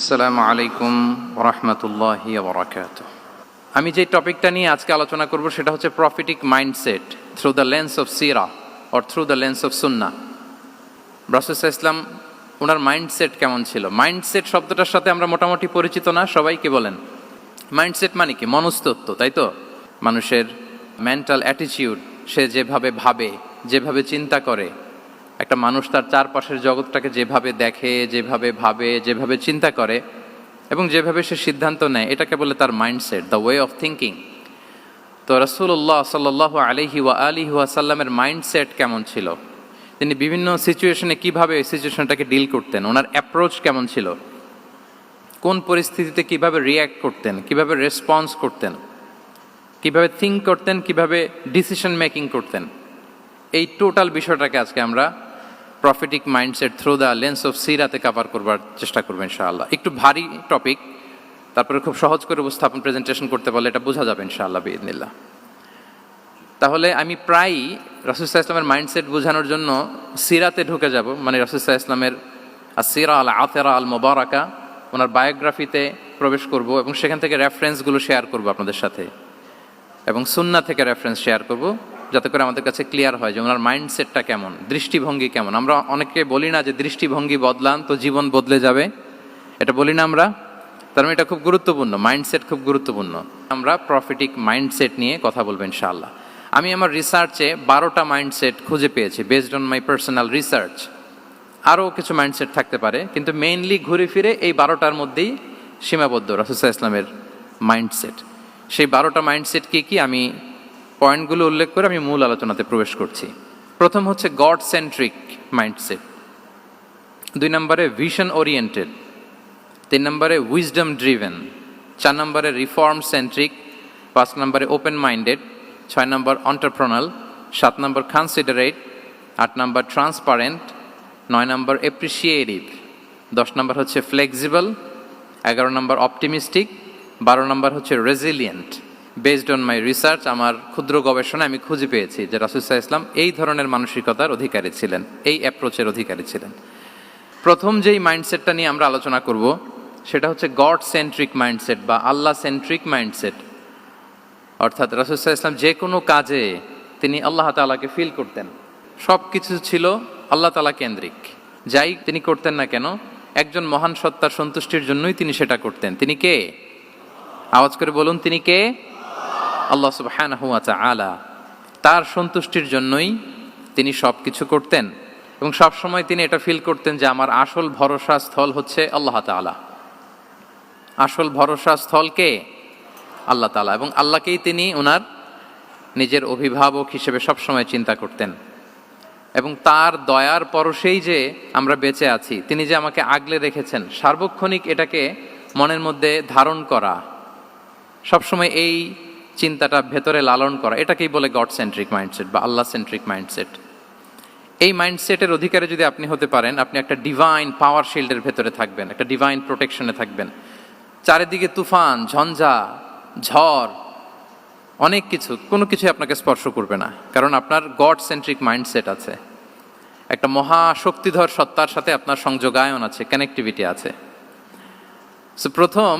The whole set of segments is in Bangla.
আসসালামু আলাইকুম ওরহমতুল্লাহ বরাকাত আমি যে টপিকটা নিয়ে আজকে আলোচনা করব সেটা হচ্ছে prophetic mindset through the lens of Sira or through the lens of সুন্না ব্রাসুস ইসলাম ওনার মাইন্ডসেট কেমন ছিল? মাইন্ডসেট শব্দটার সাথে আমরা মোটামুটি পরিচিত না, সবাই কি বলেন? মাইন্ডসেট মানে কি? মনস্তত্ব তাই তো? মানুষের মেন্টাল অ্যাটিটিউড সে যেভাবে ভাবে, যেভাবে চিন্তা করে একটা মানুষ তার চারপাশের জগৎটাকে যেভাবে দেখে, যেভাবে ভাবে, যেভাবে চিন্তা করে এবং যেভাবে সে সিদ্ধান্ত নেয় এটাকে বলে তার mindset the way of thinking তো রসুল্লাহ সাল্লাহ আলহি ওয়া আলিহি ওয়াসাল্লামের মাইন্ডসেট কেমন ছিল? তিনি বিভিন্ন সিচুয়েশনে কীভাবে সিচুয়েশনটাকে ডিল করতেন? ওনার অ্যাপ্রোচ কেমন ছিল? কোন পরিস্থিতিতে কীভাবে রিয়্যাক্ট করতেন? কীভাবে রেসপন্স করতেন? কীভাবে থিঙ্ক করতেন? কীভাবে ডিসিশন মেকিং করতেন? এই টোটাল বিষয়টাকে আজকে আমরা prophetic mindset through the lens of Sirat-e cover করবার চেষ্টা করব ইনশাআল্লাহ। একটু ভারী টপিক তারপরে খুব সহজ করে উপস্থাপন প্রেজেন্টেশন করতে পারলে এটা বোঝা যাবে ইনশাআল্লাহ বিদিনিল্লাহ তাহলে আমি প্রায়ই রাসুসাহ ইসলামের মাইন্ডসেট বোঝানোর জন্য সিরাতে ঢুকে যাব। মানে রাসুসাহ ইসলামের সিরা আল আতেরা আল মোবারাকা ওনার বায়োগ্রাফিতে প্রবেশ করব এবং সেখান থেকে রেফারেন্সগুলো শেয়ার করব আপনাদের সাথে। এবং সুন্না থেকে রেফারেন্স শেয়ার করব। যাতে করে আমাদের কাছে ক্লিয়ার হয় যে ওনার মাইন্ডসেটটা কেমন, দৃষ্টিভঙ্গি কেমন। আমরা অনেকে বলি না যে দৃষ্টিভঙ্গি বদলান তো জীবন বদলে যাবে। এটা বলি না আমরা। তার মানে এটা খুব গুরুত্বপূর্ণ মাইন্ডসেট খুব গুরুত্বপূর্ণ। আমরা প্রফিটিক মাইন্ডসেট নিয়ে কথা বলব ইনশাআল্লাহ। আমি আমার রিসার্চে বারোটা মাইন্ডসেট খুঁজে পেয়েছি based on my personal research আরও কিছু মাইন্ডসেট থাকতে পারে, কিন্তু মেইনলি ঘুরে ফিরে এই বারোটার মধ্যেই সীমাবদ্ধ রাসুসা ইসলামের মাইন্ডসেট সেই বারোটা মাইন্ডসেট কী কী আমি পয়েন্টগুলো উল্লেখ করে আমি মূল আলোচনাতে প্রবেশ করছি। প্রথম হচ্ছে গড সেন্ট্রিক মাইন্ডসেট দুই নম্বরে ভিশন ওরিয়েন্টেড তিন নম্বরে উইজডম ড্রিভেন চার নম্বরে রিফর্ম সেন্ট্রিক পাঁচ নম্বরে ওপেন মাইন্ডেড ছয় নম্বর অন্টারপ্রনাল সাত নম্বর কনসিডারেট আট নম্বর ট্রান্সপারেন্ট নয় নম্বর এপ্রিসিয়েটিভ দশ নম্বর হচ্ছে ফ্লেক্সিবল এগারো নম্বর অপটিমিস্টিক বারো নম্বর হচ্ছে resilient based on my research আমার ক্ষুদ্র গবেষণা আমি খুঁজে পেয়েছি যে রাসুসাহ ইসলাম এই ধরনের মানসিকতার অধিকারী ছিলেন, এই অ্যাপ্রোচের অধিকারী ছিলেন। প্রথম যেই মাইন্ডসেটটা নিয়ে আমরা আলোচনা করব, সেটা হচ্ছে গড সেন্ট্রিক মাইন্ডসেট বা আল্লাহ সেন্ট্রিক মাইন্ডসেট অর্থাৎ রাসুসাহ ইসলাম যে কোনো কাজে তিনি আল্লাহ তালাকে ফিল করতেন। সব কিছু ছিল আল্লাহ তালা কেন্দ্রিক। যাই তিনি করতেন না কেন, একজন মহান সত্তার সন্তুষ্টির জন্যই তিনি সেটা করতেন। তিনি কে? আওয়াজ করে বলুন, তিনি কে? আল্লাহ সুবহান আলা তার সন্তুষ্টির জন্যই তিনি সব কিছু করতেন এবং সব সময় তিনি এটা ফিল করতেন যে আমার আসল ভরসা স্থল হচ্ছে আল্লাহ তালা আসল ভরসা স্থল কে? আল্লাহ তালা এবং আল্লাহকেই তিনি ওনার নিজের অভিভাবক হিসেবে সবসময় চিন্তা করতেন। এবং তার দয়ার পরশেই যে আমরা বেঁচে আছি, তিনি যে আমাকে আগলে রেখেছেন, সার্বক্ষণিক এটাকে মনের মধ্যে ধারণ করা, সবসময় এই চিন্তাটা ভেতরে লালন করা, এটাকেই বলে গড সেন্ট্রিক মাইন্ডসেট বা আল্লাহ সেন্ট্রিক মাইন্ডসেট এই মাইন্ডসেটের অধিকারে যদি আপনি হতে পারেন, আপনি একটা ডিভাইন পাওয়ার শিল্ডের ভেতরে থাকবেন, একটা ডিভাইন প্রোটেকশনে থাকবেন। চারিদিকে তুফান, ঝঞ্ঝা, ঝড়, অনেক কিছু, কোনো কিছু আপনাকে স্পর্শ করবে না, কারণ আপনার গড সেন্ট্রিক মাইন্ডসেট আছে। একটা মহা শক্তিধর সত্তার সাথে আপনার সংযোগায়ন আছে কানেক্টিভিটি আছে। সো প্রথম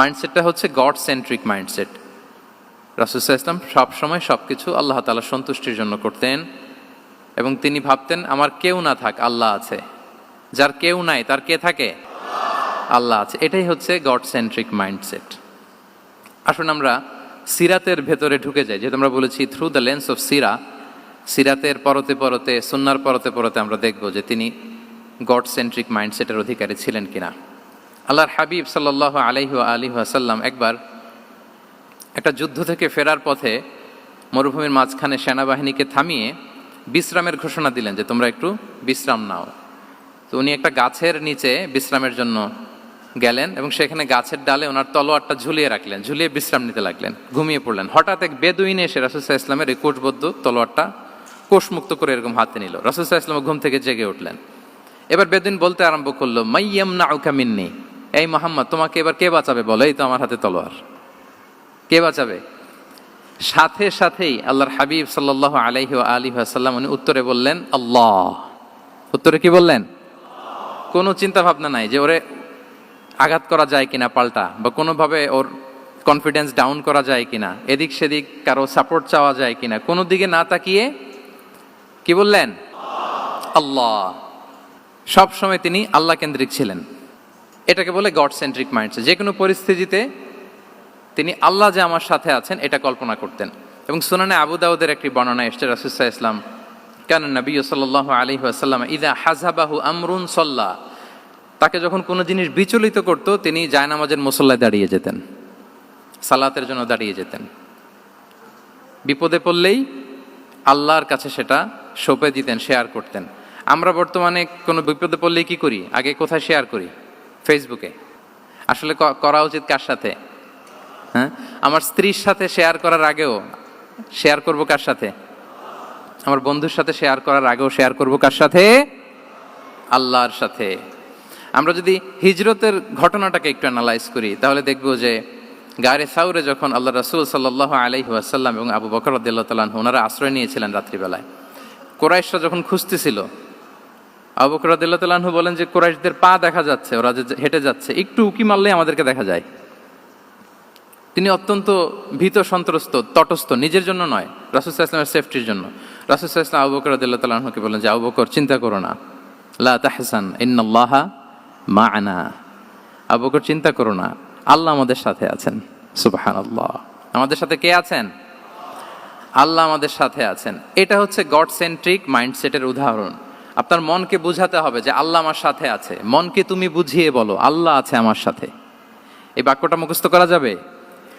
মাইন্ডসেটটা হচ্ছে গড সেন্ট্রিক মাইন্ডসেট রাসুসাহ ইসলাম সবসময় সব কিছু আল্লাহ তালা সন্তুষ্টির জন্য করতেন এবং তিনি ভাবতেন, আমার কেউ না থাক, আল্লাহ আছে। যার কেউ নাই, তার কে থাকে? আল্লাহ আছে। এটাই হচ্ছে গড সেন্ট্রিক মাইন্ডসেট আসুন আমরা সিরাতের ভেতরে ঢুকে যাই। যেহেতু আমরা বলেছি থ্রু দ্য লেন্স অফ সিরা সিরাতের পরতে পরতে, সুন্নার পরতে পরতে আমরা দেখব যে তিনি গড সেন্ট্রিক মাইন্ডসেটের অধিকারী ছিলেন কিনা। আল্লাহর হাবিব সাল্লাহ আলহি আলী আসাল্লাম একবার একটা যুদ্ধ থেকে ফেরার পথে মরুভূমির মাঝখানে সেনাবাহিনীকে থামিয়ে বিশ্রামের ঘোষণা দিলেন যে তোমরা একটু বিশ্রাম নাও। তো উনি একটা গাছের নিচে বিশ্রামের জন্য গেলেন এবং সেখানে গাছের ডালে ওনার তলোয়ারটা ঝুলিয়ে রাখলেন, ঝুলিয়ে বিশ্রাম নিতে লাগলেন, ঘুমিয়ে পড়লেন। হঠাৎ এক বেদুইন এসে রাসুসাহ ইসলামের এই কোষবদ্ধ তলোয়ারটা কোষমুক্ত করে এরকম হাতে নিল। রাসুসাহ ইসলাম ঘুম থেকে জেগে উঠলেন। এবার বেদুইন বলতে আরম্ভ করল মাইয়াম না মিন্নি, এই মোহাম্মদ, তোমাকে এবার কে বাঁচাবে বলো? এই তো আমার হাতে তলোয়ার। কে বাঁচাবে? সাথে সাথেই আল্লাহর হাবিব সাল্লাহ আলহি আলী আসাল্লাম উনি উত্তরে বললেন, আল্লাহ। উত্তরে কি বললেন? কোনো চিন্তা ভাবনা নাই যে ওরে আঘাত করা যায় কিনা পাল্টা বা কোনোভাবে ওর কনফিডেন্স ডাউন করা যায় কিনা, এদিক সেদিক কারও সাপোর্ট চাওয়া যায় কিনা, কোনো দিকে না তাকিয়ে কি বললেন? আল্লাহ। সব সময় তিনি আল্লাহ কেন্দ্রিক ছিলেন। এটাকে বলে গড সেন্ট্রিক মাইন্ডসেট যে কোনো পরিস্থিতিতে তিনি আল্লাহ যে আমার সাথে আছেন, এটা কল্পনা করতেন। এবং সুনানে আবু দাউদের একটি বর্ণনা এসছে রাসুসাহ ইসলাম কেন নবী সাল্লাহ আলী আসাল্লাম ইদা হাজাবাহু আমরুন সল্লাহ তাকে যখন কোনো জিনিস বিচলিত করত, তিনি জায়নামাজের মুসল্লায় দাঁড়িয়ে যেতেন, সালাতের জন্য দাঁড়িয়ে যেতেন। বিপদে পড়লেই আল্লাহর কাছে সেটা সঁপে দিতেন, শেয়ার করতেন। আমরা বর্তমানে কোনো বিপদে পড়লেই কি করি? আগে কোথায় শেয়ার করি? ফেসবুকে। আসলে করা উচিত কার সাথে? হ্যাঁ? আমার স্ত্রীর সাথে শেয়ার করার আগেও শেয়ার করব কার সাথে? আমার বন্ধুর সাথে শেয়ার করার আগেও শেয়ার করব কার সাথে? আল্লাহর সাথে। আমরা যদি হিজরতের ঘটনাটাকে একটু অ্যানালাইজ করি, তাহলে দেখব যে গায়ে সাউরে যখন আল্লাহ রাসুল সাল্লাহ আলাইহি আসাল্লাম এবং আবু বকর তালাহ ওনারা আশ্রয় নিয়েছিলেন রাত্রিবেলায়, কোরাইশরা যখন খুঁজতেছিল, আবু বকর তালাহু বলেন যে কোরাইশদের পা দেখা যাচ্ছে, ওরা যে হেঁটে যাচ্ছে, একটু উকি মারলে আমাদেরকে দেখা যায়। তিনি অত্যন্ত ভীত, সন্ত্রস্ত, তটস্থ, নিজের জন্য নয় রাসুসাহ ইসলামের সেফটির জন্য। রাসুসাহ ইসলাম আবু বকর আদিল্লাহ তালাহকে বলেন যে, আবু বকর, চিন্তা করো না। লা তাহসান, ইন্নাল্লাহা মা আনা আবু বকর, চিন্তা করো না। আল্লাহ আমাদের সাথে আছেন। সুবাহান আল্লাহ আমাদের সাথে কে আছেন? আল্লাহ আমাদের সাথে আছেন। এটা হচ্ছে গড সেন্ট্রিক মাইন্ডসেটের উদাহরণ। আপনার মনকে বুঝাতে হবে যে, আল্লাহ আমার সাথে আছে। মনকে তুমি বুঝিয়ে বলো, আল্লাহ আছে আমার সাথে। এই বাক্যটা মুখস্থ করা যাবে?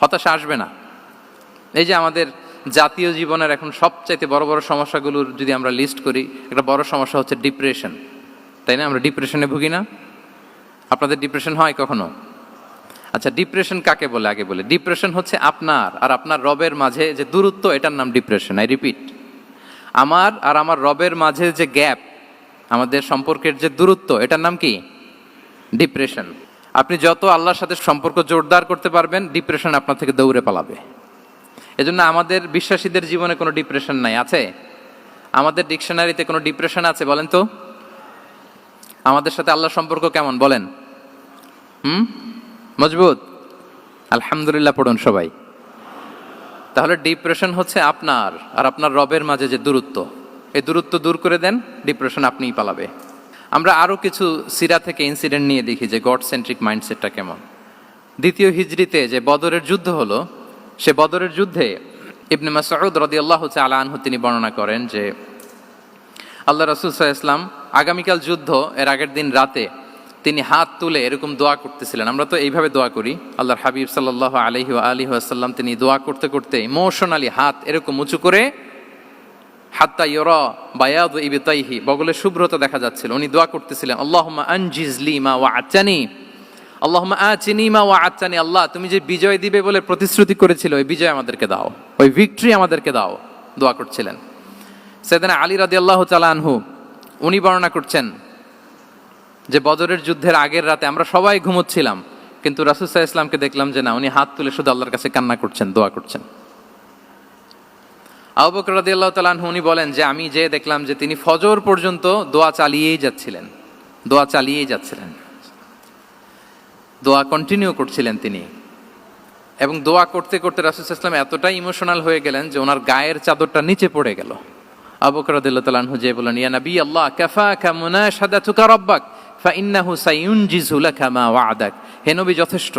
হতাশা আসবে না। এই যে আমাদের জাতীয় জীবনের এখন সবচাইতে বড় বড় সমস্যাগুলোর যদি আমরা লিস্ট করি, একটা বড় সমস্যা হচ্ছে ডিপ্রেশন তাই না? আমরা ডিপ্রেশনে ভুগি না? আপনাদের ডিপ্রেশন হয় কখনো? আচ্ছা ডিপ্রেশন কাকে বলে? আগে বলে। ডিপ্রেশন হচ্ছে আপনার আর আপনার রবের মাঝে যে দূরত্ব, এটার নাম ডিপ্রেশন আই রিপিট আমার আর আমার রবের মাঝে যে গ্যাপ আমাদের সম্পর্কের যে দূরত্ব, এটার নাম কি? ডিপ্রেশন আপনি যত আল্লাহর সাথে সম্পর্ক জোরদার করতে পারবেন ডিপ্রেশন আপনার থেকে দৌড়ে পালাবে। এজন্য আমাদের বিশ্বাসীদের জীবনে কোনো ডিপ্রেশন নাই, আছে? আমাদের ডিকশনারিতে কোনো ডিপ্রেশন আছে বলেন তো? আমাদের সাথে আল্লাহর সম্পর্ক কেমন, বলেন? হুম? মজবুত? আলহামদুলিল্লাহ পড়ুন সবাই। তাহলে ডিপ্রেশন হচ্ছে আপনার আর আপনার রবের মাঝে যে দূরত্ব। এই দূরত্ব দূর করে দেন ডিপ্রেশন আপনিই পালাবে। আমরা আরও কিছু সিরা থেকে ইনসিডেন্ট নিয়ে দেখি যে গড সেন্ট্রিক মাইন্ডসেটটা কেমন। দ্বিতীয় হিজড়িতে যে বদরের যুদ্ধ হলো, সে বদরের যুদ্ধে ইবনে মাসউদ রাদিয়াল্লাহু তাআলা আনহু তিনি বর্ণনা করেন যে, আল্লাহ রসুল ইসলাম আগামীকাল যুদ্ধ, এর আগের দিন রাতে তিনি হাত তুলে এরকম দোয়া করতেছিলেন। আমরা তো এইভাবে দোয়া করি, আল্লাহর হাবিব ওয়া আলিহি ওয়াসাল্লাম তিনি দোয়া করতে করতে ইমোশনালি হাত এরকম উঁচু করে হাত্তা ইয়রা বায়াদ ইবিতাইহি, বগলের শুভ্রতা দেখা যাচ্ছিল। উনি দোয়া করতেছিলেন, আল্লাহুম্মা আনজিজলি মা ওয়া আচানি আল্লাহুম্মা আচিনি মা ওয়া আচানি আল্লাহ, তুমি যে বিজয় দিবে বলে প্রতিশ্রুতি করেছিল, ওই বিজয় আমাদেরকে দাও, ওই ভিক্টরি আমাদেরকে দাও। দোয়া করছিলেন। সেদিন আলী রাদিয়াল্লাহু তাআলা আনহু, উনি বর্ণনা করছেন যে বদরের যুদ্ধের আগের রাতে আমরা সবাই ঘুমোচ্ছিলাম, কিন্তু রাসুসাহ ইসলামকে দেখলাম যে না, উনি হাত তুলে শুধু আল্লাহর কাছে কান্না করছেন, দোয়া করছেন। আবু বকর রাদিয়াল্লাহু উনি বলেন যে আমি যে দেখলাম যে তিনি ফজর পর্যন্ত দোয়া চালিয়েই যাচ্ছিলেন, দোয়া চালিয়েই যাচ্ছিলেন। দোয়া কন্টিনিউ করছিলেন তিনি। এবং দোয়া করতে করতে রাসুল ইসলাম এতটাই ইমোশনাল হয়ে গেলেন যে ওনার গায়ের চাদরটা নিচে পড়ে গেল। আবু বকর রাদিয়াল্লাহু যে বলেন ইয়া নবী আল্লাহ, কাফাকা মুনাশাদাতুকা রাব্বাক, ফাইন্নাহু সাইউনজিজু লাকা মা ওয়া'দাক। হে নবী, যথেষ্ট।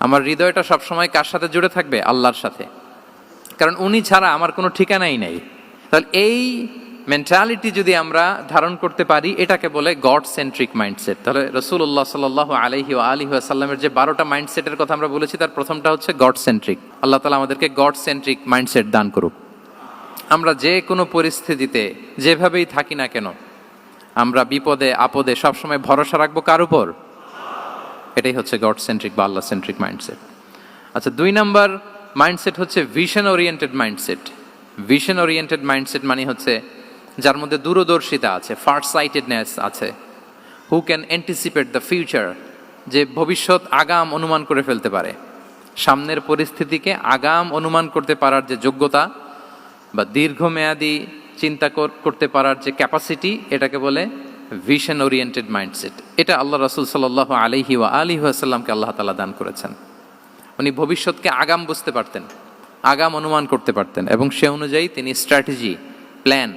আমার হৃদয়টা সবসময় কার সাথে জুড়ে থাকবে? আল্লাহর সাথে। কারণ উনি ছাড়া আমার কোনো ঠিকানাই নেই। তাহলে এই মেন্টালিটি যদি আমরা ধারণ করতে পারি, এটাকে বলে গড সেন্ট্রিক মাইন্ডসেট তাহলে রসুল্লাহ সাল আলহি ও আলী আসাল্লামের যে বারোটা মাইন্ডসেটের কথা আমরা বলেছি, তার প্রথমটা হচ্ছে গড সেন্ট্রিক আল্লাহ তালা আমাদেরকে গড সেন্ট্রিক মাইন্ডসেট দান করুক। আমরা যে কোনো পরিস্থিতিতে যেভাবেই থাকি না কেন, আমরা বিপদে, আপদে সবসময় ভরসা রাখব কার উপর? এটাই হচ্ছে গড সেন্ট্রিক বা আল্লাহ সেন্ট্রিক মাইন্ডসেট আচ্ছা দুই নাম্বার মাইন্ডসেট হচ্ছে vision oriented mindset vision oriented mindset মানে হচ্ছে যার মধ্যে দূরদর্শিতা আছে ফার্স্ট সাইটেডনেস আছে। Who can anticipate the future যে ভবিষ্যৎ আগাম অনুমান করে ফেলতে পারে। সামনের পরিস্থিতিকে আগাম অনুমান করতে পারার যে যোগ্যতা বা দীর্ঘমেয়াদী চিন্তা করতে পারার যে ক্যাপাসিটি এটাকে বলে ভিশন ওরিয়েন্টেড মাইন্ডসেট এটা আল্লাহ রসুল সাল আলহি ওয়া আলী আসাল্লামকে আল্লাহ তালা দান করেছেন। উনি ভবিষ্যৎকে আগাম বুঝতে পারতেন, আগাম অনুমান করতে পারতেন এবং সে অনুযায়ী তিনি স্ট্র্যাটেজি প্ল্যান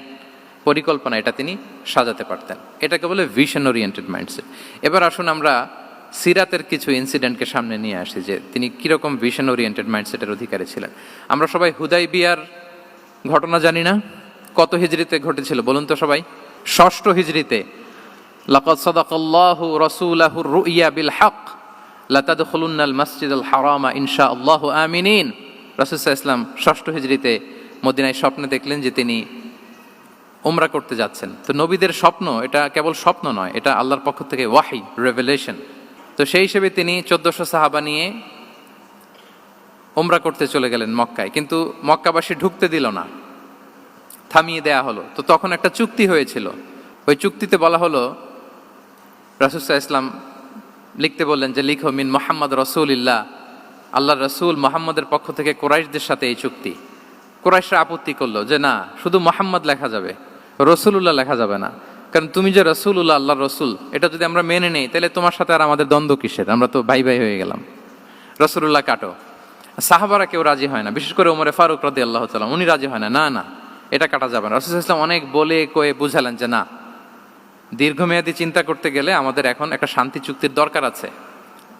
পরিকল্পনা এটা তিনি সাজাতে পারতেন। এটাকে বলে ভিশন ওরিয়েন্টেড মাইন্ডসেট এবার আসুন আমরা সিরাতের কিছু ইনসিডেন্টকে সামনে নিয়ে আসি যে তিনি কীরকম ভিশন ওরিয়েন্টেড মাইন্ডসেটের অধিকারী ছিলেন। আমরা সবাই হুদাই বিয়ার ঘটনা জানি না, কত হিজড়িতে ঘটেছিল বলুন তো সবাই। ষষ্ঠ হিজড়িতে লাকাদ সাদাকাল্লাহু রাসূলাহু রুইয়া বিল হক, লাতাদখুলুন্নাল মাসজিদাল হারামা ইনশা আল্লাহ আমিনিন আলাইহি ইসলাম ষষ্ঠ হিজড়িতে মদিনায় স্বপ্নে দেখলেন যে তিনি ওমরা করতে যাচ্ছেন। তো নবীদের স্বপ্ন, এটা কেবল স্বপ্ন নয়, এটা আল্লাহর পক্ষ থেকে ওয়াহি রেভেলেশন তো সেই হিসেবে তিনি চোদ্দশো সাহাবা নিয়ে ওমরা করতে চলে গেলেন মক্কায়। কিন্তু মক্কাবাসী ঢুকতে দিল না। থামিয়ে দেয়া হলো। তো তখন একটা চুক্তি হয়েছিল। ওই চুক্তিতে বলা হলো রাসুসাহ ইসলাম লিখতে বললেন যে, লিখো, মিন মোহাম্মদ রসুলিল্লাহ। আল্লাহ রসুল মোহাম্মদের পক্ষ থেকে কোরাইশদের সাথে এই চুক্তি। কোরাইশরা আপত্তি করল যে, না, শুধু মোহাম্মদ লেখা যাবে, রসুলুল্লাহ লেখা যাবে না। কারণ তুমি যে রসুলুল্লাহ আল্লাহ রসুল, এটা যদি আমরা মেনে নেই, তাহলে তোমার সাথে আর আমাদের দ্বন্দ্ব কিসের? আমরা তো ভাই ভাই হয়ে গেলাম। রসুলুল্লাহ কাটো। সাহাবারা কেউ রাজি হয় না। বিশেষ করে ওমরে ফারুক রাদি আল্লাহ তালাম উনি রাজি হয় না। না না। এটা কাটা যাবে না। রসুল ইসলাম অনেক বলে কয়ে বুঝালেন যে না, দীর্ঘমেয়াদী চিন্তা করতে গেলে আমাদের এখন একটা শান্তি চুক্তির দরকার আছে,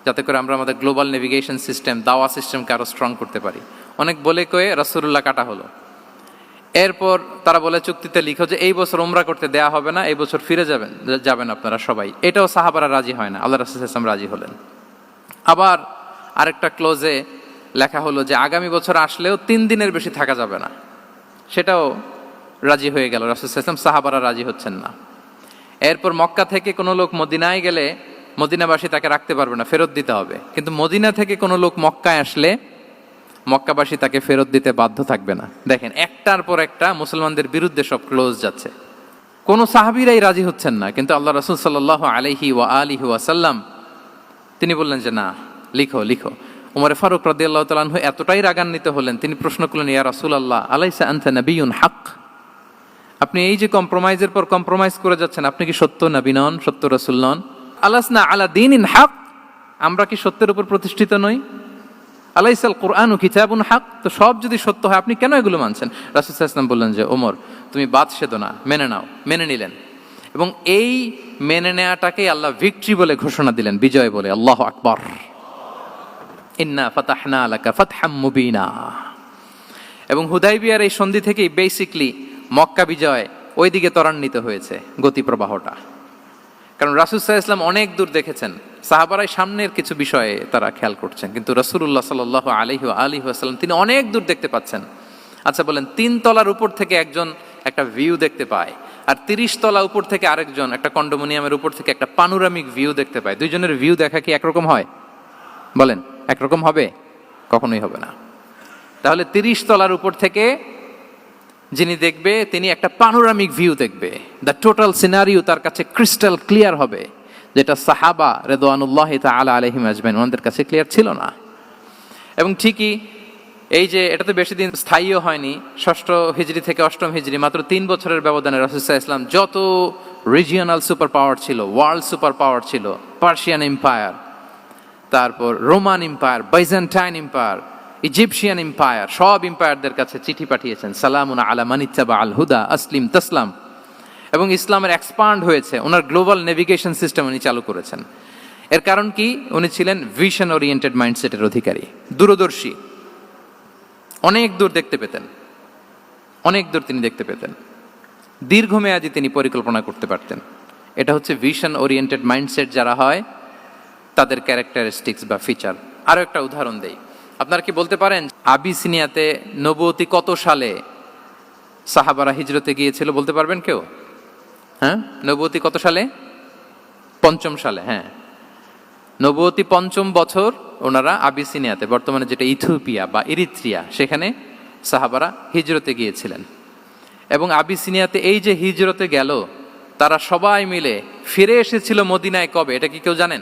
যাতে করে আমরা আমাদের গ্লোবাল নেভিগেশন সিস্টেম, দাওয়া সিস্টেমকে আরও স্ট্রং করতে পারি। অনেক বলে কয়ে রসুল্লাহ কাটা হলো। এরপর তারা বলে চুক্তিতে লিখো যে, এই বছর ওমরা করতে দেয়া হবে না, এই বছর ফিরে যাবেন যাবেন আপনারা সবাই। এটাও সাহাবারা রাজি হয় না, আল্লাহ রসুল ইসলাম রাজি হলেন। আবার আরেকটা ক্লোজে লেখা হলো যে, আগামী বছর আসলেও তিন দিনের বেশি থাকা যাবে না। সেটাও রাজি হয়ে গেল। রাসুল ইসলাম সাহাবারা রাজি হচ্ছেন না। এরপর মক্কা থেকে কোনো লোক মদিনায় গেলে মদিনাবাসী তাকে রাখতে পারবে না, ফেরত দিতে হবে। কিন্তু মদিনা থেকে কোনো লোক মক্কায় আসলে মক্কাবাসী তাকে ফেরত দিতে বাধ্য থাকবে না। দেখেন, একটার পর একটা মুসলমানদের বিরুদ্ধে সব ক্লোজ যাচ্ছে। কোনো সাহাবিরাই রাজি হচ্ছেন না, কিন্তু আল্লাহ রসুল সাল্লাহ আলহি ওয়া আলিহি ওয়াসাল্লাম তিনি বললেন যে, না, লিখো লিখো। উমরে ফারুক রদি আল্লাহ তালাহ এতটাই রাগান্বিত হলেন, তিনি প্রশ্ন করলেন, ইয়া রাসুল আল্লাহ আলাইসা আনতা নবীন হাক আপনি এই যে কম্প্রোমাইজের পর কম্প্রোমাইজ করে যাচ্ছেন, আপনি কি সত্য নবী নন, সত্য রসুল নন? আলাস না আলা দিন ইন হাক আমরা কি সত্যের উপর প্রতিষ্ঠিত নই? আলাইসাল কোরআন কিতাবুন হাক তো সব যদি সত্য হয়, আপনি কেন এগুলো মানছেন? রাসুল ইসলাম বললেন যে, ওমর, তুমি বাদ সেদো না, মেনে নাও, মেনে নিলেন। এবং এই মেনে নেওয়াটাকেই আল্লাহ ভিক্টরি বলে ঘোষণা দিলেন, বিজয় বলে, আল্লাহ আকবর। ইন্না ফাতাহনা আলাকা ফাতহাম মুবিনা। এবং হুদাইবিয়ার এই সন্ধি থেকেই বেসিকলি মক্কা বিজয় ওইদিকে ত্বরান্বিত হয়েছে গতি প্রবাহটা কারণ রাসুসাহ ইসলাম অনেক দূর দেখেছেন। সাহাবারাই সামনের কিছু বিষয়ে তারা খেয়াল করছেন। কিন্তু রসুল্লাহ সাল আলহি আলী আসাল্লাম তিনি অনেক দূর দেখতে পাচ্ছেন। আচ্ছা বলেন, তিন তলার উপর থেকে একজন একটা ভিউ দেখতে পায় আর তিরিশ তলা উপর থেকে আরেকজন একটা কন্ডোমিনিয়ামের উপর থেকে একটা পানুরামিক ভিউ দেখতে পায়। দুইজনের ভিউ দেখা কি একরকম হয়? বলেন। একরকম হবে? কখনোই হবে না। তাহলে তিরিশ তলার উপর থেকে যিনি দেখবে, তিনি একটা পানোরামিক ভিউ দেখবে। দ্য টোটাল সিনারিও তার কাছে ক্রিস্টাল ক্লিয়ার হবে, যেটা সাহাবা রেদওয়ানুল্লাহ আলা আলহিম আজমেন ওনাদের কাছে ক্লিয়ার ছিল না। এবং ঠিকই, এই যে এটা তো বেশি দিন স্থায়ীও হয়নি, ষষ্ঠ হিজড়ি থেকে অষ্টম হিজড়ি মাত্র তিন বছরের ব্যবধানে রসুল্লাহ ইসলাম যত রিজিয়নাল সুপার পাওয়ার ছিল ওয়ার্ল্ড সুপার পাওয়ার ছিল পার্সিয়ান এম্পায়ার তারপর Roman empire, Byzantine empire, Egyptian empire, সব এম্পায়ারদের কাছে চিঠি পাঠিয়েছেন, সালামুন আলা মানিচ্চাবা আল হুদা, আসলিম তসলাম। এবং ইসলামের এক্সপান্ড হয়েছে, ওনার গ্লোবাল নেভিগেশন সিস্টেম উনি চালু করেছেন। এর কারণ কি? উনি ছিলেন ভিশন ওরিয়েন্টেড মাইন্ডসেটের অধিকারী, দূরদর্শী। অনেক দূর দেখতে পেতেন। অনেক দূর তিনি দেখতে পেতেন। দীর্ঘমেয়াদী তিনি পরিকল্পনা করতে পারতেন। এটা হচ্ছে ভিশন ওরিয়েন্টেড মাইন্ডসেট যারা হয় তাদের ক্যারেক্টারিস্টিক্স বা ফিচার আরও একটা উদাহরণ দেই। আপনারা কি বলতে পারেন, আবিসিনিয়াতে নবতী কত সালে সাহাবারা হিজরতে গিয়েছিল বলতে পারবেন কেউ? হ্যাঁ? নবতী কত সালে? পঞ্চম সালে হ্যাঁ। নবতী পঞ্চম বছর ওনারা আবিসিনিয়াতে, বর্তমানে যেটা ইথিওপিয়া বা ইরিত্রিয়া, সেখানে সাহাবারা হিজরতে গিয়েছিলেন। এবং আবিসিনিয়াতে এই যে হিজরতে গেল, তারা সবাই মিলে ফিরে এসেছিল মদিনায় কবে? এটা কি কেউ জানেন?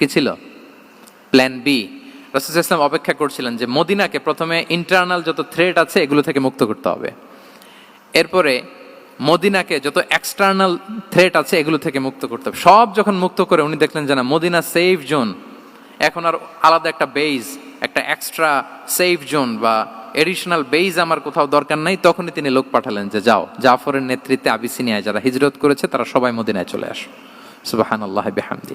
কি ছিল? প্ল্যান বি রসুল ইসলাম অপেক্ষা করছিলেন যে মদিনাকে প্রথমে ইন্টারনাল যত থ্রেট আছে এগুলো থেকে মুক্ত করতে হবে। এরপরে মদিনাকে যত এক্সটার্নাল থ্রেট আছে এগুলো থেকে মুক্ত করতে হবে। সব যখন মুক্ত করে উনি দেখলেন যে না, মদিনা সেফ জোন এখন আর আলাদা একটা বেইজ একটা এক্সট্রা সেফ জোন বা এডিশনাল বেইজ আমার কোথাও দরকার নাই। তখনই তিনি লোক পাঠালেন যে, যাও। জাফরের নেতৃত্বে আবিসিনিয়ায় যারা হিজরত করেছে, তারা সবাই মদিনায় চলে আসো। সুবাহান আল্লাহ বেহামদি।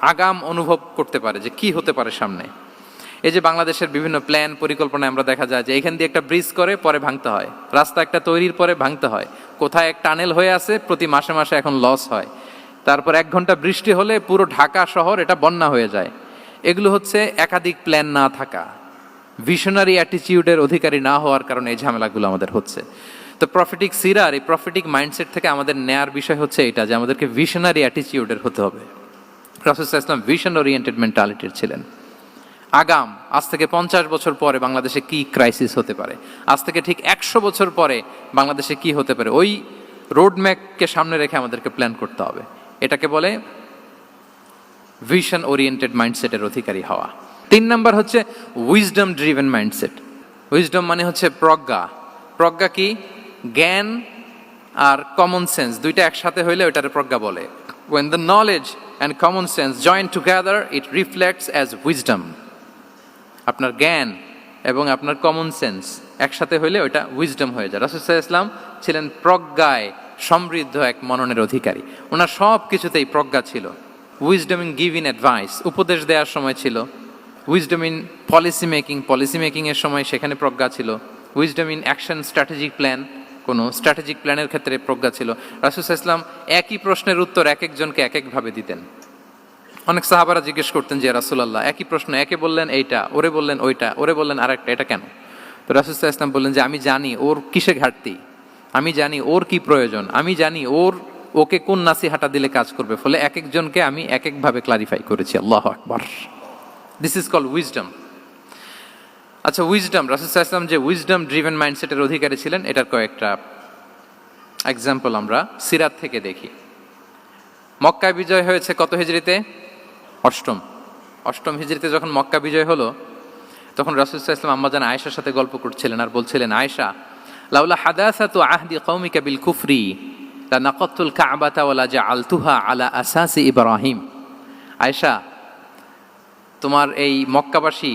আগাম অনুভব করতে পারে যে কি হতে পারে সামনে। এই যে বাংলাদেশের বিভিন্ন প্ল্যান পরিকল্পনায় আমরা দেখা যায় যে এখান দিয়ে একটা ব্রিজ করে পরে ভাঙতে হয়। রাস্তা একটা তৈরির পরে ভাঙতে হয়। কোথায় এক টানেল হয়ে আছে, প্রতি মাসে মাসে এখন লস হয়। তারপর এক ঘণ্টা বৃষ্টি হলে পুরো ঢাকা শহর এটা বন্যা হয়ে যায়। এগুলো হচ্ছে একাধিক প্ল্যান না থাকা। ভিশনারি অ্যাটিচিউডের অধিকারী না হওয়ার কারণে এই ঝামেলাগুলো আমাদের হচ্ছে। তো প্রফিটিক সিরার এই প্রফিটিক মাইন্ডসেট থেকে আমাদের নেয়ার বিষয় হচ্ছে এটা যে আমাদেরকে ভিশনারি অ্যাটিচিউডের হতে হবে। ইসলাম ভিশন ওরিয়েন্টেড মেন্টালিটির ছিলেন। আগাম, আজ থেকে পঞ্চাশ বছর পরে বাংলাদেশে কি ক্রাইসিস হতে পারে? আজ থেকে ঠিক একশো বছর পরে বাংলাদেশে কি হতে পারে? ওই রোড ম্যাপকে সামনে রেখে আমাদেরকে প্ল্যান করতে হবে। এটাকে বলে ভিশন ওরিয়েন্টেড মাইন্ডসেটের অধিকারী হওয়া। তিন নাম্বার হচ্ছে উইজডম ড্রিভেন মাইন্ডসেট উইজডম মানে হচ্ছে প্রজ্ঞা। প্রজ্ঞা কি? জ্ঞান আর কমন সেন্স দুইটা একসাথে হইলে ওইটারে প্রজ্ঞা বলে। When the knowledge and common sense join together it reflects as wisdom আপনার জ্ঞান এবং আপনার কমন সেন্স একসাথে হইলে ওইটা উইজডম হয়ে যায়। রাসুসাহ ইসলাম ছিলেন প্রজ্ঞায় সমৃদ্ধ এক মননের অধিকারী। ওনার সব কিছুতেই প্রজ্ঞা ছিল। Wisdom in give in advice উপদেশ দেওয়ার সময় ছিল। Wisdom in policy making policy মেকিংয়ের সময় সেখানে প্রজ্ঞা ছিল। Wisdom in action strategic plan কোনো স্ট্র্যাটেজিক প্ল্যানের ক্ষেত্রে প্রজ্ঞা ছিল। রাসুসাহ ইসলাম একই প্রশ্নের উত্তর এক একজনকে এক একভাবে দিতেন। অনেক সাহাবারা জিজ্ঞেস করতেন যে রাসুলাল্লাহ, একই প্রশ্ন একে বললেন এইটা, ওরে বললেন ওইটা, ওরে বললেন আরেকটা, এটা কেন? তো রাসুসাহ ইসলাম বললেন যে, আমি জানি ওর কিসে ঘাটতি, আমি জানি ওর কি প্রয়োজন, আমি জানি ওর, ওকে কোন নাসি নাসিহাটা দিলে কাজ করবে, ফলে এক একজনকে আমি এক একভাবে ক্লারিফাই করেছি, আল্লাহ আকবার। দিস ইজ কল উইজডম আচ্ছা উইজডম রাসুসাহ ইসলাম যে উইজডম ড্রিভেন মাইন্ডসেটের অধিকারী ছিলেন, এটার কয়েকটা এক্সাম্পল আমরা সিরাত থেকে দেখি। মক্কা বিজয় হয়েছে কত হিজড়িতে? অষ্টম। অষ্টম হিজড়িতে যখন মক্কা বিজয় হলো, তখন রাসুসাহ ইসলাম আম্মাজান আয়েশার সাথে গল্প করছিলেন আর বলছিলেন, আয়েশা, লাউলা হাদাসাতু আহদি কৌমিকা বিল কুফরি লা নাকতুল কাবাতা ওয়ালা জাআলতুহা আলা আসাসি ইব্রাহিম। আয়েশা, তোমার এই মক্কাবাসী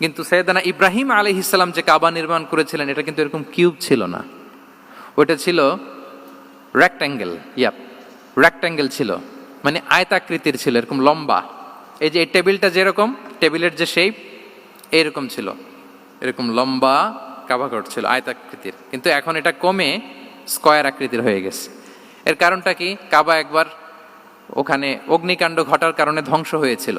কিন্তু সৈয়দানা ইব্রাহিম আলী ইসলাম যে কাবা নির্মাণ করেছিলেন, এটা কিন্তু এরকম কিউব ছিল না। ওটা ছিল রেক্ট্যাঙ্গেল ইয়াপ রেক্ট্যাঙ্গেল ছিল। মানে আয়তাকৃতির ছিল, এরকম লম্বা। এই যে এই টেবিলটা যেরকম, টেবিলের যে শেপ এরকম ছিল। এরকম লম্বা কাবাঘর ছিল, আয়তাকৃতির। কিন্তু এখন এটা কমে স্কয়ার আকৃতির হয়ে গেছে। এর কারণটা কি? কাবা একবার ওখানে অগ্নিকাণ্ড ঘটার কারণে ধ্বংস হয়েছিল।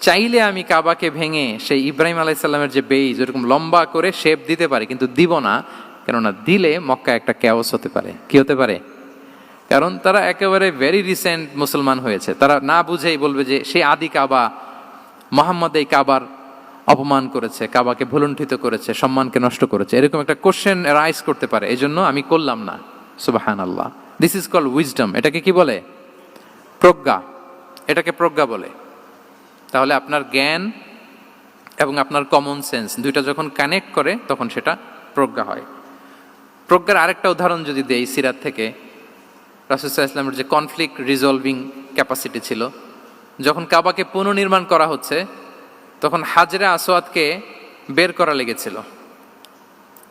চাইলে আমি কাবাকে ভেঙে সেই ইব্রাহিম আলাইসাল্লামের যে বেইজ, ওরকম লম্বা করে শেপ দিতে পারি, কিন্তু দিব না, কেননা দিলে মক্কা একটা ক্যাওস হতে পারে। কি হতে পারে? কারণ তারা একেবারে ভেরি রিসেন্ট মুসলমান হয়েছে। তারা না বুঝেই বলবে যে সেই আদি কাবা, মোহাম্মদ এই কাবার অপমান করেছে, কাবাকে ভুলুণ্ঠিত করেছে, সম্মানকে নষ্ট করেছে। এরকম একটা কোশ্চেন রাইজ করতে পারে এই জন্য আমি করলাম না। সুবাহান আল্লাহ দিস ইজ কল উইজডম এটাকে কি বলে? প্রজ্ঞা। এটাকে প্রজ্ঞা বলে। তাহলে আপনার জ্ঞান এবং আপনার কমন সেন্স দুইটা যখন কানেক্ট করে, তখন সেটা প্রজ্ঞা হয়। প্রজ্ঞার আরেকটা উদাহরণ যদি দেই সিরাত থেকে রাসুসাহ ইসলামের যে কনফ্লিক্ট রিজলভিং ক্যাপাসিটি ছিল, যখন কাবাকে পুনর্নির্মাণ করা হচ্ছে, তখন হাজরা আসোয়াদকে বের করা লেগেছিল।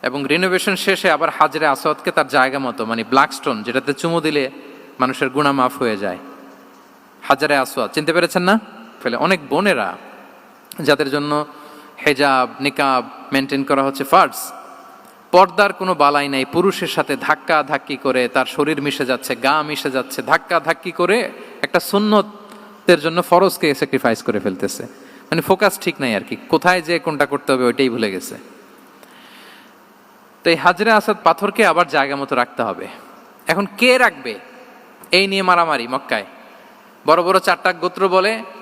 এবং রিনোভেশন শেষে আবার হাজরে আসোয়াদকে তার জায়গা মতো মানে ব্ল্যাক স্টোন যেটাতে চুমু দিলে মানুষের গুণা মাফ হয়ে যায়। হাজারে আসোয়াদ চিনতে পেরেছেন না? ফেলে। অনেক বোনেরা যাদের জন্য হেজাব, নিকাব মেনটেন করা হচ্ছে ফার্স পর্দার কোনো বালাই নাই, পুরুষের সাথে ধাক্কা ধাক্কি করে তার শরীর মিশে যাচ্ছে, গা মিশে যাচ্ছে ধাক্কা ধাক্কি করে একটা সুন্নতের জন্য ফরজকে স্যাক্রিফাইস করে ফেলতেছে। মানে ফোকাস ঠিক নাই আর কি, কোথায় যে কোনটা করতে হবে ওইটাই ভুলে গেছে। তো এই হাজরা আসাদ পাথরকে আবার জায়গা মতো রাখতে হবে। এখন কে রাখবে? এই নিয়ে মারামারি মক্কায়। বড় বড় চারটা গোত্র বলে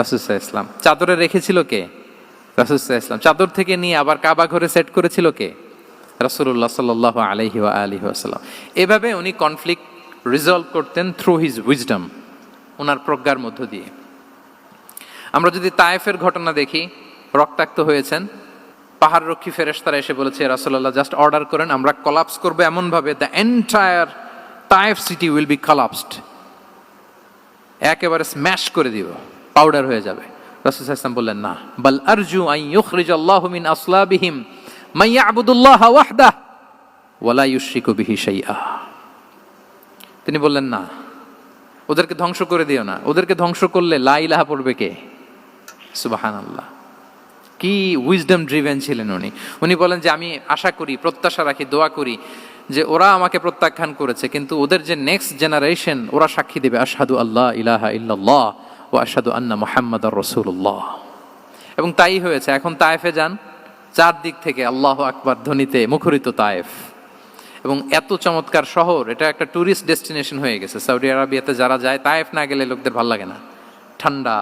রাসুসাহ ইসলাম চাদরে রেখেছিল কে? রাসুসাহ ইসলাম চাদর থেকে নিয়ে আবার কাবা ঘরে সেট করেছিল কে? রাসুল্লাহ সাল আলহি আলহি আসাল্লাম এভাবে উনি কনফ্লিক্ট রিজলভ করতেন থ্রু হিজ উইজডম ওনার প্রজ্ঞার মধ্য দিয়ে। আমরা যদি তায়েফের ঘটনা দেখি, রক্তাক্ত হয়েছেন, পাহাড় রক্ষী ফেরেশতারা এসে বলেছে রাসূলুল্লাহ জাস্ট অর্ডার করেন, আমরা কলাপস করব এমনভাবে the entire Taif city will be collapsed একেবারে স্ম্যাশ করে দিব। পাউডার হয়ে যাবে। রাসূল বললেন, না। বাল আরজু আই আসলাবিহিম। তিনি বললেন, না। ওদেরকে ধ্বংস করে দিও না। ওদেরকে ধ্বংস করলে লা ইলাহা পড়বে কে? সুবাহান আল্লাহ কি উইজডম ড্রিভেন ছিলেন উনি। উনি বলেন যে, আমি আশা করি, প্রত্যাশা রাখি, দোয়া করি যে, ওরা আমাকে প্রত্যাখ্যান করেছে, কিন্তু ওদের যে নেক্সট জেনারেশন ওরা সাক্ষী দেবে, আশহাদু আল্লাহ ইলাহা ইল্লাল্লাহ। ও আসাদু আন্না মুহাম্মাদ রসুল্লাহ এবং তাই হয়েছে, এখন তায়েফে যান, চারদিক থেকে আল্লাহ আকবার ধ্বনিতে মুখরিত তায়েফ। এবং এত চমৎকার শহর, এটা একটা ট্যুরিস্ট ডেস্টিনেশন হয়ে গেছে। সৌদি আরবিয়াতে যারা যায়, তায়েফ না গেলে লোকদের ভালো লাগে না। ঠান্ডা,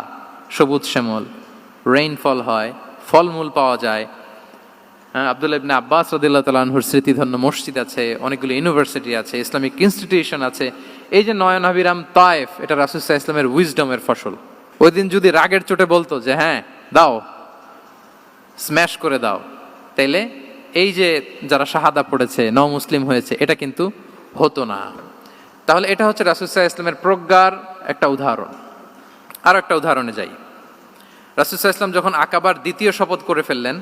সবুজ শ্যামল রেইনফল হয়, ফলমূল পাওয়া যায় হ্যাঁ, আব্দুল্লাহ ইবনে আব্বাস রদিল্লাহ তালাহুর স্মৃতিধন্য মসজিদ আছে অনেকগুলো ইউনিভার্সিটি আছে ইসলামিক ইনস্টিটিউশন আছে। এই যে নয়ন আবিরাম তায়েফ এটা রাসুসাহ ইসলামের উইজডমের ফসল। ওই দিন যদি রাগের চোটে বলতো যে হ্যাঁ দাও স্ম্যাশ করে দাও। তাইলে এই যে যারা শাহাদা পড়েছে ন মুসলিম হয়েছে এটা কিন্তু হতো না। তাহলে এটা হচ্ছে রাসুসাহ ইসলামের প্রজ্ঞার একটা উদাহরণ। আর একটা উদাহরণে যাই। রাসুসাহ ইসলাম যখন আকাবার দ্বিতীয় শপথ করে ফেললেন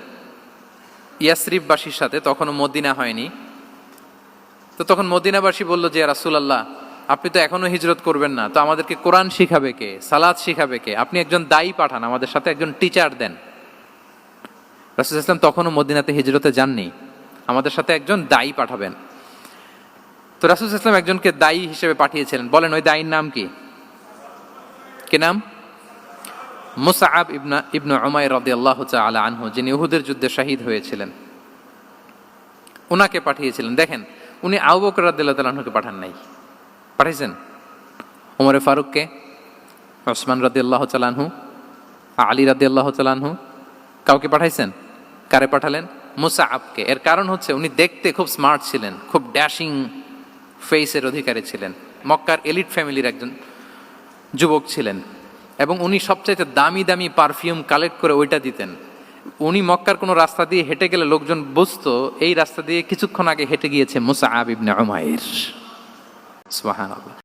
ইয়াসরিফবাসীর সাথে তখনও মদিনা হয়নি। তো তখন মদিনাবাসী বলল যে রাসুলাল্লাহ, আপনি তো এখনও হিজরত করবেন না। তো আমাদেরকে কোরআন শিখাবে কে? সালাদ শিখাবে কে? আপনি একজন দায়ী পাঠান, আমাদের সাথে একজন টিচার দেন। রাসুল ইসলাম তখনও মদিনাতে হিজরতে যাননি। আমাদের সাথে একজন দায়ী পাঠাবেন। তো রাসুল ইসলাম একজনকে দায়ী হিসেবে পাঠিয়েছিলেন। বলেন, ওই দায়ীর নাম কি? কে নাম? মুসাআব ইবনা ইবনু উমাই রদি আল্লাহ আলা আনহু, যিনি উহুদের যুদ্ধে শহীদ হয়েছিলেন, উনাকে পাঠিয়েছিলেন। দেখেন, উনি আউবক রাদিল্লাহ তালাহুকে পাঠান নাই। পাঠিয়েছেন উমরে ফারুককে, ওসমান রাদি আল্লাহ চালানহু আলী রাদি আল্লাহ চালানহু কাউকে পাঠাইছেন? কারে পাঠালেন? মুসা আপকে এর কারণ হচ্ছে, উনি দেখতে খুব স্মার্ট ছিলেন, খুব ড্যাশিং ফেসের অধিকারী ছিলেন। মক্কার এলিট ফ্যামিলির একজন যুবক ছিলেন। এবং উনি সবচাইতে দামি দামি পারফিউম কালেক্ট করে ওইটা দিতেন। উনি মক্কার কোনো রাস্তা দিয়ে হেঁটে গেলে লোকজন বুঝতো, এই রাস্তা দিয়ে কিছুক্ষণ আগে হেঁটে গিয়েছে মুসা আবিবনে উমায়ের সুবহানাল্লাহ।